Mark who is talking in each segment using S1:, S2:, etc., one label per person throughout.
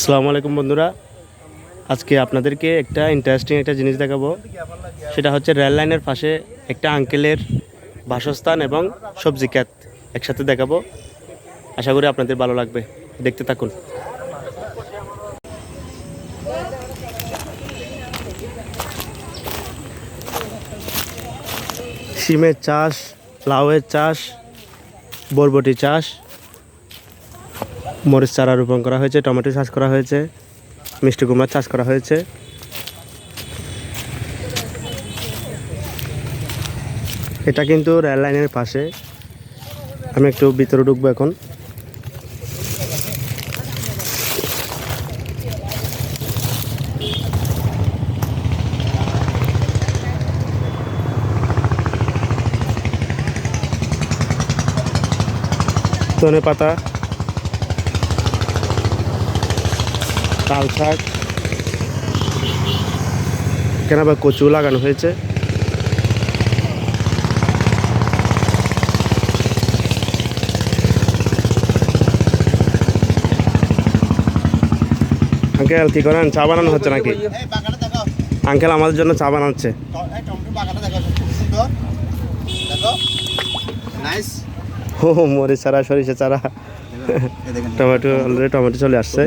S1: আসসালামু আলাইকুম বন্ধুরা। আজকে আপনাদেরকে একটা ইন্টারেস্টিং একটা জিনিস দেখাবো। সেটা হচ্ছে রেল লাইনের পাশে একটা আঙ্কেলের বাসস্থান এবং সবজি ক্ষেত একসাথে দেখাবো। আশা করি আপনাদের ভালো লাগবে। দেখতে থাকুন। সিমের চাষ, লাউয়ের চাষ বরবটি চাষ মরিচ চারা রোপণ করা হয়েছে, টমেটো চাষ করা হয়েছে, মিষ্টি কুমড়ার চাষ করা হয়েছে। এটা কিন্তু রেল লাইনের পাশে। আমি একটু ভিতরে ঢুকবো এখন। ধনে পাতা তাল শাক কেন আবার কচু লাগানো হয়েছে। আঙ্কেল কি করেন? চা বানানো হচ্ছে নাকি? আঙ্কেল আমাদের জন্য চা বানাচ্ছে। ও মরিচ চারা সরিষা চারা টমেটো অলরেডি টমেটো চলে আসছে।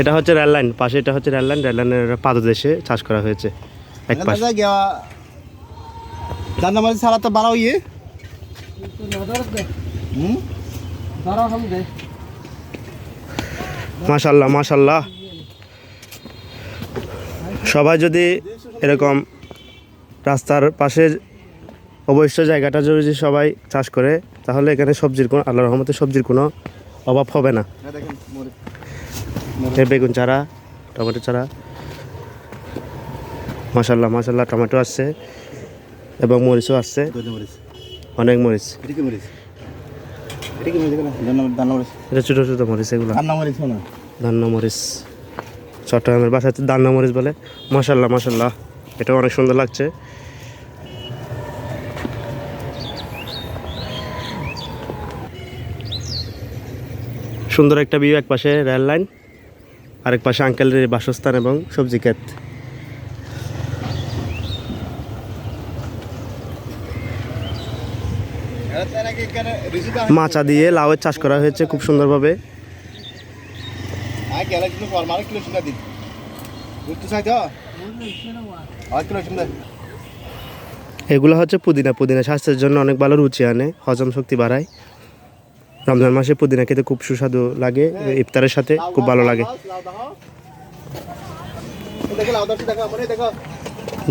S1: এটা হচ্ছে রেল লাইন পাশে এটা হচ্ছে রেল লাইন রেল লাইনের পাদদেশে চাষ করা হয়েছে এক পাশে।
S2: দাদা মাঝে সারা তো বাড়াও ইয়ে। হুম?
S1: মাশাল্লাহ মাশাল্লাহ। সবাই যদি এরকম রাস্তার পাশে অবশ্য জায়গাটা যদি সবাই চাষ করে তাহলে এখানে সবজির কোনো আল্লাহ রহমতে সবজির কোনো অভাব হবে না। বেগুন চারা টমেটো চারা। মাশাল্লাহ মাশাল্লাহ টমেটো আসছে এবং মরিচও আসছে। অনেক মরিচ।
S2: এটা
S1: ছোটো ছোটো মরিচ এগুলো।
S2: দান্না মরিচ
S1: চট্টগ্রামের বাসাতে দান্না মরিচ বলে। মাশাল্লাহ মাশাল্লাহ এটা অনেক সুন্দর লাগছে। সুন্দর একটা ভিউ এক পাশে রেল লাইন। আরেক পাশে আঙ্কেলের বাসস্থান এবং সবজি ক্ষেত। মাচা দিয়ে লাউয়ের চাষ করা হয়েছে খুব সুন্দরভাবে। এগুলো হচ্ছে পুদিনা। পুদিনা স্বাস্থ্যের জন্য অনেক ভালো রুচি আনে হজম শক্তি বাড়ায়। রমজান মাসে পুদিনা খেতে খুব সুস্বাদু লাগে ইফতারের সাথে খুব ভালো লাগে।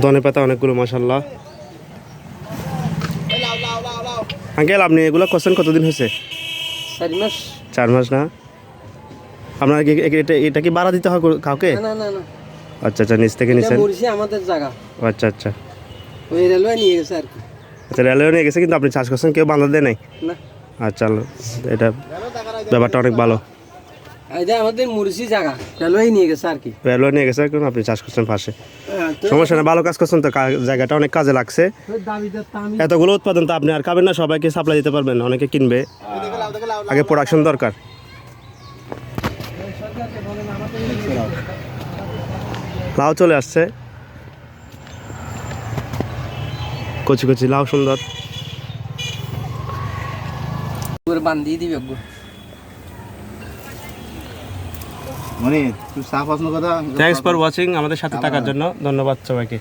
S1: ধনে পাতা অনেকগুলো
S2: লাউ
S1: আঙ্কেল আপনি এগুলো করছেন কতদিন হয়েছে?
S3: চার মাস।
S1: না? আপনার কি এটা এটা কি ভাড়া দিতে হয় কাউকে? আচ্ছা আচ্ছা নিচ থেকে
S3: এটা
S1: নিছেন।
S3: আমাদের জায়গা।
S1: আচ্ছা আচ্ছা।
S3: ওই রেলওয়ে নিয়ে গেছে আর কি।
S1: আচ্ছা রেলওয়ে নিয়ে গেছে কিন্তু আপনি চাষ করছেন কেউ বান্ধা দেয় নাই?
S3: না।
S1: আচ্ছা এটা ব্যাপারটা অনেক ভালো।
S3: এটা আমাদের মুরসি জায়গা রেলওয়ে নিয়ে গেছে আর কি।
S1: রেলওয়ে নিয়ে গেছে কিন্তু আপনি চাষ করছেন পাশে।
S3: হ্যাঁ,
S1: সমস্যা না ভালো কাজ করছেন তো জায়গাটা অনেক কাজে লাগছে। এতগুলো উৎপাদন তো আপনি আর খাবেন না সবাইকে সাপ্লাই দিতে পারবেন অনেকে কিনবে। আগে প্রোডাকশন দরকার। লাউ চলে আসছে। কচি কচি লাউ সুন্দর।
S3: দিবে গো।
S2: মনে তুই সাফ আসনো কথা?
S1: থ্যাংকস ফর ওয়াচিং আমাদের সাথে থাকার জন্য। ধন্যবাদ সবাইকে।